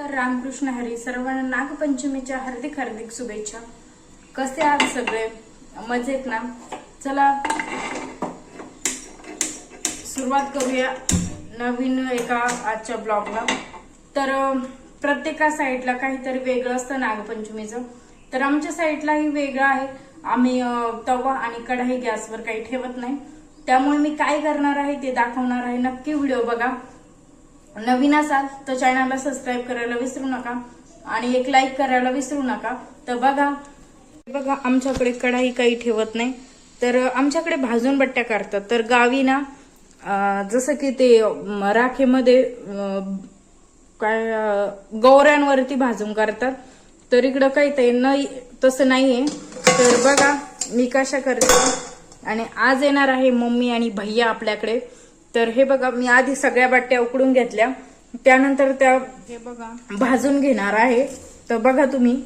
नमस्कार रामकृष्ण हरी. सर्वांना नागपंचमीच्या हार्दिक हार्दिक शुभेच्छा. कसे आहात सगळे? मजेत ना? चला सुरुवात करूया नवीन एका आजच्या ब्लॉगला. तर प्रत्येका साईडला काहीतरी वेगळं असतं नागपंचमीचं. तर आमच्या साईडलाही वेगळं आहे. आम्ही तवा आणि कढाई गॅसवर काही ठेवत नाही. त्यामुळे मी काय करणार आहे ते दाखवणार आहे. नक्की व्हिडिओ बघा. नवीन असाल तर चॅनलला सबस्क्राईब करायला विसरू नका आणि एक लाईक करायला विसरू नका. तर बघा बघा आमच्याकडे कढाई काही ठेवत नाही. तर आमच्याकडे भाजून बट्ट्या करतात. तर गावी ना जसं की ते राखेमध्ये काय गौऱ्यांवरती भाजून करतात. तर इकडं काही ते नाही तसं नाहीये. तर बघा मी कशा करते? आणि आज येणार आहे मम्मी आणि भैया आपल्याकडे. तर हे बघा मी आधी सगळ्या बट्ट्या उकडून घेतल्या. त्यानंतर त्या हे बघा. भाजून घेणार आहे. तर बघा तुम्ही.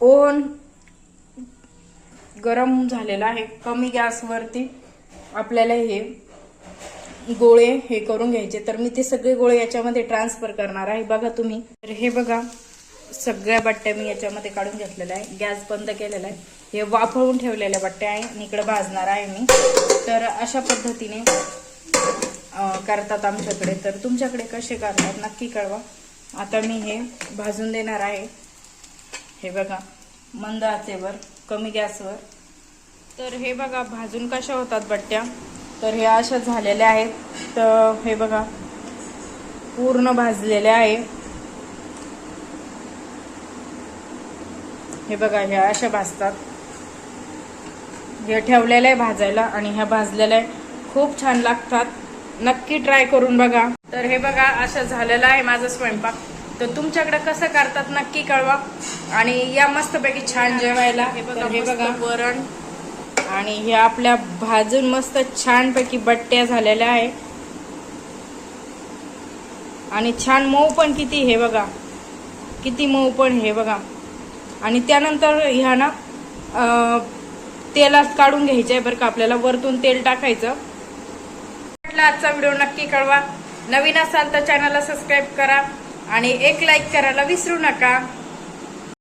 ओव्हन गरम झालेला आहे. कमी गॅसवरती आपल्याला हे गोळे हे करून घ्यायचे. तर मी ते सगळे गोळे याच्यामध्ये ट्रान्सफर करणार आहे. बघा तुम्ही. तर हे बघा सगळ्या बट्ट्या मी याच्यामध्ये काढून घेतलेल्या आहे. गॅस बंद केलेला आहे. हे वाफळून ठेवलेल्या बट्ट्या आहे. आणि इकडे भाजणार आहे मी. तर अशा पद्धतीने करतात आमच्याकडे. तर तुमच्याकडे कसे करतात नक्की कळवा. आता मी हे भाजून देणार आहे. हे बघा मंद आचेवर कमी गॅसवर. तर हे बघा भाजून कशा होतात बट्ट्या? तर हे अशा झालेल्या आहेत. तर हे बघा पूर्ण भाजलेले आहे. हे बघा ह्या अशा भाजतात. हे ठेवलेलं आहे भाजायला आणि ह्या भाजलेल्या आहे. खूप छान लागतात. नक्की ट्राय करून बघा. तर हे बघा अशा झालेलं आहे माझा स्वयंपाक. तर तुमच्याकडे कसं करतात नक्की कळवा. आणि या मस्तपैकी छान जेवायला. हे बघा. हे बघा वरण आणि हे आपल्या भाजून मस्त छानपैकी बट्ट्या झालेल्या आहे. आणि छान मऊ पण किती हे बघा. किती मऊ पण हे बघा. आणि त्यानंतर ह्या ना तेलात काढून घ्यायचं आहे बरं का आपल्याला वरतून तेल टाकायचं. म्हटलं आजचा व्हिडिओ नक्की कळवा. नवीन असाल तर चॅनलला सबस्क्राईब करा आणि एक लाईक करायला विसरू नका.